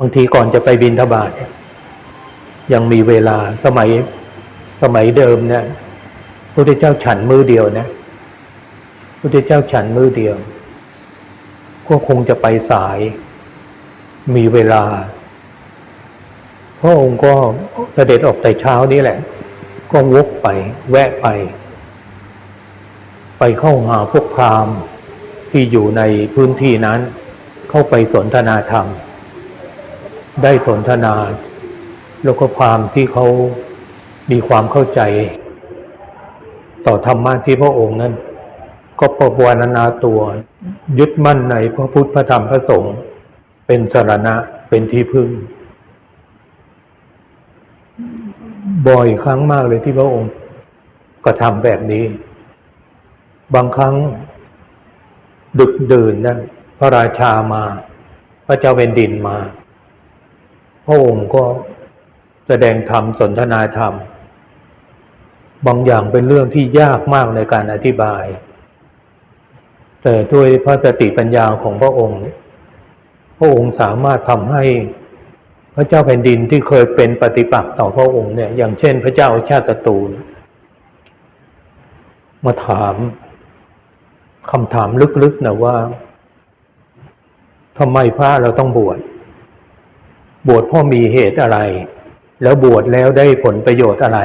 บางทีก่อนจะไปบินทบาทยังมีเวลาสมัยสมัยเดิมเนี่ยพระพุทธเจ้าฉันมือเดียวนะพระพุทธเจ้าฉันมือเดียว ก็คงจะไปสาย มีเวลาพระองค์ก็เสด็จออกแต่เช้านี้แหละ ก็วกไป แวะไป ไปเข้าหาพวกพราหมณ์ที่อยู่ในพื้นที่นั้น เข้าไปสนทนาธรรม ได้สนทนาแล้วก็พรามที่เขามีความเข้าใจ ต่อธรรมะที่พระองค์นั้น ก็ประวรณาตัว ยึดมั่นในพระพุทธพระธรรมพระสงฆ์เป็นสรณะเป็นที่พึ่ง บ่อยครั้งมากเลยที่พระองค์กระทำแบบนี้ บางครั้งดึกดื่นนะพระราชามา พระเจ้าเป็นดินมา พระองค์ก็แสดงธรรมสนทนาธรรม บางอย่างเป็นเรื่องที่ยากมากในการอธิบาย แต่ด้วยพระสติปัญญาของพระองค์ พระองค์สามารถทำให้พระเจ้าแผ่นดินที่เคยเป็นปฏิปักษ์ต่อพระองค์เนี่ย อย่างเช่น พระเจ้าชาติตรูมาถามคำถามลึกๆนะว่าทำไมพระเราต้องบวช บวชพ่อมีเหตุอะไร แล้วบวชแล้วได้ผลประโยชน์อะไร